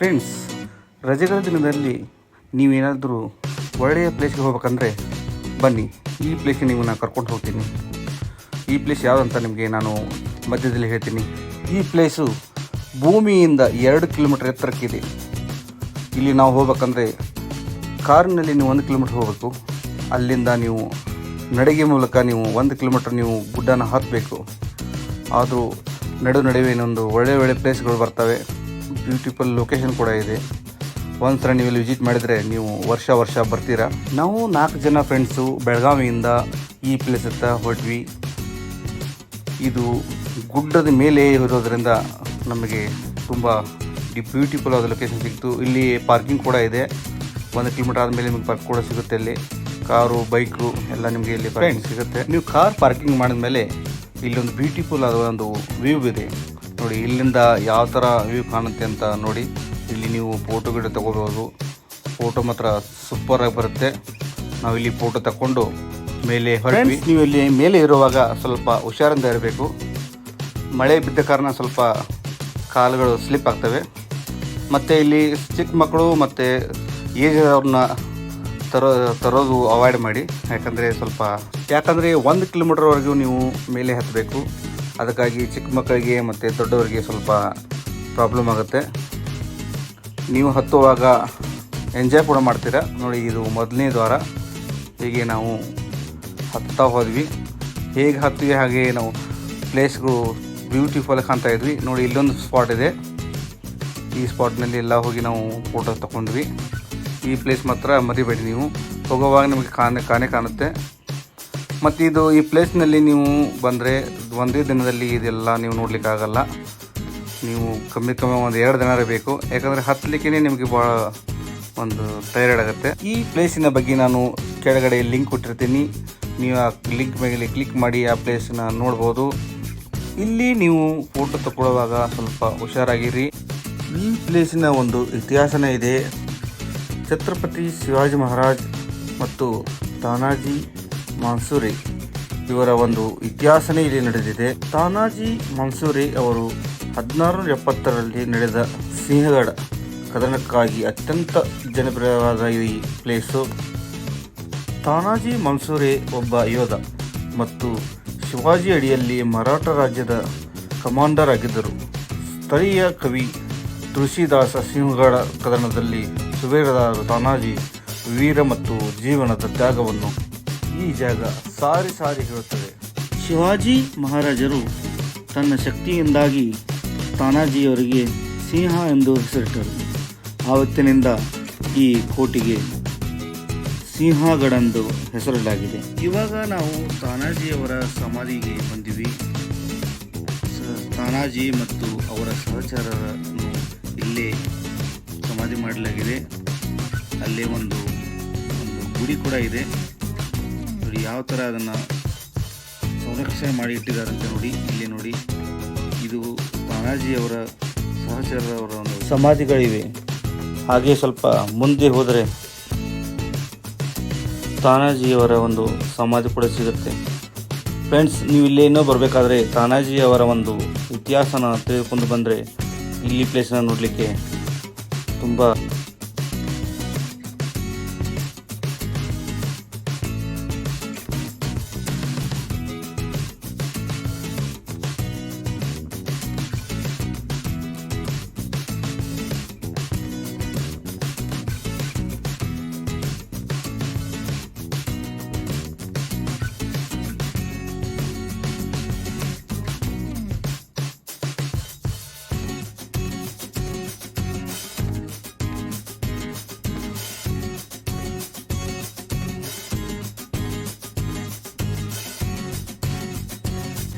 Friends ರಜೆಗಳ ದಿನದಲ್ಲಿ ನೀವೇನಾದರೂ ಒಳ್ಳೆಯ ಪ್ಲೇಸ್ಗೆ ಹೋಗ್ಬೇಕಂದ್ರೆ ಬನ್ನಿ. ಈ ಪ್ಲೇಸ್ಗೆ ನೀವು ನಾನು ಕರ್ಕೊಂಡು ಹೋಗ್ತೀನಿ. ಈ ಪ್ಲೇಸ್ ಯಾವುದಂತ ನಿಮಗೆ ನಾನು ಮಧ್ಯದಲ್ಲಿ ಹೇಳ್ತೀನಿ. ಈ ಪ್ಲೇಸು ಭೂಮಿಯಿಂದ ಎರಡು ಕಿಲೋಮೀಟರ್ ಎತ್ತರಕ್ಕಿದೆ. ಇಲ್ಲಿ ನಾವು ಹೋಗ್ಬೇಕಂದ್ರೆ ಕಾರಿನಲ್ಲಿ ನೀವು ಒಂದು ಕಿಲೋಮೀಟ್ರ್ ಹೋಗಬೇಕು. ಅಲ್ಲಿಂದ ನೀವು ನಡಿಗೆ ಮೂಲಕ ನೀವು ಒಂದು ಕಿಲೋಮೀಟ್ರ್ ನೀವು ಗುಡ್ಡನ ಹತ್ತಬೇಕು ಆದರೂ ನಡು ನಡುವೆ ಇನ್ನೊಂದು ಒಳ್ಳೆ ಒಳ್ಳೆ ಪ್ಲೇಸ್ಗಳು ಬರ್ತವೆ. ಬ್ಯೂಟಿಫುಲ್ ಲೊಕೇಶನ್ ಕೂಡ ಇದೆ. ಒಂದು ಸಲ ನೀವು ಇಲ್ಲಿ ವಿಸಿಟ್ ಮಾಡಿದರೆ ನೀವು ವರ್ಷ ವರ್ಷ ಬರ್ತೀರಾ. ನಾವು ನಾಲ್ಕು ಜನ ಫ್ರೆಂಡ್ಸು ಬೆಳಗಾವಿಯಿಂದ ಈ ಪ್ಲೇಸ್ ಹತ್ತ ಹೊಟ್ವಿ ಇದು ಗುಡ್ಡದ ಮೇಲೆ ಇರೋದ್ರಿಂದ ನಮಗೆ ತುಂಬ ಬ್ಯೂಟಿಫುಲ್ ಆದ ಲೊಕೇಶನ್ ಸಿಕ್ತು. ಇಲ್ಲಿ ಪಾರ್ಕಿಂಗ್ ಕೂಡ ಇದೆ. ಒಂದು ಕಿಲೋಮೀಟರ್ ಆದಮೇಲೆ ನಿಮಗೆ ಪಾರ್ಕ್ ಕೂಡ ಸಿಗುತ್ತೆ ಇಲ್ಲಿ ಕಾರು ಬೈಕು ಎಲ್ಲ ನಿಮಗೆ ಇಲ್ಲಿ ಪಾರ್ಕಿಂಗ್ ಸಿಗುತ್ತೆ. ನೀವು ಕಾರ್ ಪಾರ್ಕಿಂಗ್ ಮಾಡಿದ್ಮೇಲೆ ಇಲ್ಲಿ ಒಂದು ಬ್ಯೂಟಿಫುಲ್ ಆದ ಒಂದು ವ್ಯೂ ಇದೆ. ನೋಡಿ, ಇಲ್ಲಿಂದ ಯಾವ ಥರ ವ್ಯೂ ಕಾಣುತ್ತೆ ಅಂತ ನೋಡಿ. ಇಲ್ಲಿ ನೀವು ಫೋಟೋ ಗಿಡ ತಗೋಬೋದು. ಫೋಟೋ ಮಾತ್ರ ಸೂಪರ್ ಆಗಿ ಬರುತ್ತೆ. ನಾವು ಇಲ್ಲಿ ಫೋಟೋ ತಕೊಂಡು ಮೇಲೆ ಹೊರಟ್ವಿ. ನೀವು ಇಲ್ಲಿ ಮೇಲೆ ಇರುವಾಗ ಸ್ವಲ್ಪ ಹುಷಾರಿಂದ ಇರಬೇಕು. ಮಳೆ ಬಿದ್ದ ಕಾರಣ ಸ್ವಲ್ಪ ಕಾಲುಗಳು ಸ್ಲಿಪ್ ಆಗ್ತವೆ. ಮತ್ತು ಇಲ್ಲಿ ಚಿಕ್ಕ ಮಕ್ಕಳು ಮತ್ತು ಏಜ್ ಅವ್ರನ್ನ ತರೋ, ತರೋದು ಅವಾಯ್ಡ್ ಮಾಡಿ. ಯಾಕಂದರೆ ಸ್ವಲ್ಪ, ಯಾಕಂದರೆ ಒಂದು ಕಿಲೋಮೀಟರ್ವರೆಗೂ ನೀವು ಮೇಲೆ ಹತ್ತಬೇಕು ಅದಕ್ಕಾಗಿ ಚಿಕ್ಕ ಮಕ್ಕಳಿಗೆ ಮತ್ತು ದೊಡ್ಡವರಿಗೆ ಸ್ವಲ್ಪ ಪ್ರಾಬ್ಲಮ್ ಆಗುತ್ತೆ. ನೀವು ಹತ್ತುವಾಗ ಎಂಜಾಯ್ ಕೂಡ ಮಾಡ್ತೀರಾ? ನೋಡಿ, ಇದು ಮೊದಲನೇ ದ್ವಾರ. ಹೀಗೆ ನಾವು ಹತ್ತಾ ಹೋದ್ವಿ. ಹೇಗೆ ಹತ್ತಿವಿ ಹಾಗೆ ನಾವು ಪ್ಲೇಸ್ಗಳು ಬ್ಯೂಟಿಫುಲ್ ಕಾಣ್ತಾ ಇದ್ವಿ. ನೋಡಿ, ಇಲ್ಲೊಂದು ಸ್ಪಾಟ್ ಇದೆ. ಈ ಸ್ಪಾಟ್ನಲ್ಲಿ ಎಲ್ಲ ಹೋಗಿ ನಾವು ಫೋಟೋ ತಗೊಂಡ್ವಿ ಈ ಪ್ಲೇಸ್ ಮಾತ್ರ ಮರಿಬೇಡಿ ನೀವು. ಹೋಗೋವಾಗ ನಿಮಗೆ ಕಾಣೆ ಕಾಣೆ ಕಾಣುತ್ತೆ. ಮತ್ತು ಇದು ಈ ಪ್ಲೇಸ್ನಲ್ಲಿ ನೀವು ಬಂದರೆ ಒಂದೇ ದಿನದಲ್ಲಿ ಇದೆಲ್ಲ ನೀವು ನೋಡಲಿಕ್ಕಾಗಲ್ಲ ನೀವು ಕಮ್ಮಿ ಕಮ್ಮಿ ಒಂದು ಎರಡು ದಿನ ಬೇಕು ಯಾಕಂದರೆ ಹತ್ತಲಿಕ್ಕೆ ನಿಮಗೆ ಭಾಳ ಒಂದು ಟೈರ್ಡ್ ಆಗುತ್ತೆ. ಈ ಪ್ಲೇಸಿನ ಬಗ್ಗೆ ನಾನು ಕೆಳಗಡೆ ಲಿಂಕ್ ಕೊಟ್ಟಿರ್ತೀನಿ. ನೀವು ಆ ಲಿಂಕ್ ಮೇಲೆ ಕ್ಲಿಕ್ ಮಾಡಿ ಆ ಪ್ಲೇಸನ್ನ ನೋಡ್ಬೋದು. ಇಲ್ಲಿ ನೀವು ಫೋಟೋ ತಗೊಳ್ಳುವಾಗ ಸ್ವಲ್ಪ ಹುಷಾರಾಗಿರಿ. ಈ ಪ್ಲೇಸಿನ ಒಂದು ಇತಿಹಾಸನೇ ಇದೆ. ಛತ್ರಪತಿ ಶಿವಾಜಿ ಮಹಾರಾಜ್ ಮತ್ತು ತಾನಾಜಿ ಮಾನ್ಸೂರಿ. ಇವರ ಒಂದು ಇತಿಹಾಸನೇ ಇಲ್ಲಿ ನಡೆದಿದೆ. ತಾನಾಜಿ ಮನ್ಸೂರಿ ಅವರು ಹದಿನಾರು ಎಪ್ಪತ್ತರಲ್ಲಿ ನಡೆದ ಸಿಂಹಗಡ ಕದನಕ್ಕಾಗಿ ಅತ್ಯಂತ ಜನಪ್ರಿಯವಾದ ಈ ಪ್ಲೇಸು. ತಾನಾಜಿ ಮನ್ಸೂರಿ ಒಬ್ಬ ಯೋಧ ಮತ್ತು ಶಿವಾಜಿ ಅಡಿಯಲ್ಲಿ ಮರಾಠ ರಾಜ್ಯದ ಕಮಾಂಡರ್ ಆಗಿದ್ದರು. ಸ್ಥಳೀಯ ಕವಿ ತುಳಸಿದಾಸ ಸಿಂಹಗಡ ಕದನದಲ್ಲಿ ಸುಬೇರದಾರ ತಾನಾಜಿ ವೀರ ಮತ್ತು ಜೀವನದ ತ್ಯಾಗವನ್ನು ಈ ಜಾಗ ಸಾರಿ ಸಾರಿ ಹೇಳುತ್ತದೆ. ಶಿವಾಜಿ ಮಹಾರಾಜರು ತನ್ನ ಶಕ್ತಿಯಿಂದಾಗಿ ತಾನಾಜಿಯವರಿಗೆ ಸಿಂಹ ಎಂದು ಹೆಸರಿಟ್ಟರು. ಆವತ್ತಿನಿಂದ ಈ ಕೋಟೆಗೆ ಸಿಂಹಗಡಂದು ಹೆಸರಿಡಲಾಗಿದೆ. ಇವಾಗ ನಾವು ತಾನಾಜಿಯವರ ಸಮಾಧಿಗೆ ಬಂದಿವಿ. ತಾನಾಜಿ ಮತ್ತು ಅವರ ಸಹಚರರನ್ನು ಇಲ್ಲೇ ಸಮಾಧಿ ಮಾಡಲಾಗಿದೆ. ಅಲ್ಲೇ ಒಂದು ಒಂದು ಗುಡಿ ಕೂಡ ಇದೆ. ನೋಡಿ ಯಾವ ಥರ ಅದನ್ನು ಸಂರಕ್ಷಣೆ ಮಾಡಿ ಇಟ್ಟಿದ್ದಾರಂತೆ ನೋಡಿ, ಇಲ್ಲಿ ನೋಡಿ. ಇದು ತಾನಾಜಿಯವರ ಸಹಚರರವರ ಒಂದು ಸಮಾಧಿಗಳಿವೆ. ಹಾಗೆ ಸ್ವಲ್ಪ ಮುಂದೆ ಹೋದರೆ ತಾನಾಜಿಯವರ ಒಂದು ಸಮಾಧಿ ಕೂಡ ಸಿಗುತ್ತೆ. ಫ್ರೆಂಡ್ಸ್ ನೀವು ಇಲ್ಲೇ ಏನೋ ಬರಬೇಕಾದ್ರೆ ತಾನಾಜಿಯವರ ಒಂದು ಇತಿಹಾಸನ ತಿಳಿದುಕೊಂಡು ಬಂದರೆ ಇಲ್ಲಿ ಪ್ಲೇಸನ್ನು ನೋಡಲಿಕ್ಕೆ ತುಂಬ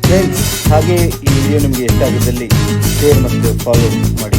ಫ್ರೆಂಡ್ಸ್ ಹಾಗೆ ಈ ವಿಡಿಯೋ ನಿಮಗೆ ಇಷ್ಟ ಆಗಿದ್ದಲ್ಲಿ ಶೇರ್ ಮತ್ತು ಫಾಲೋ ಮಾಡಿ.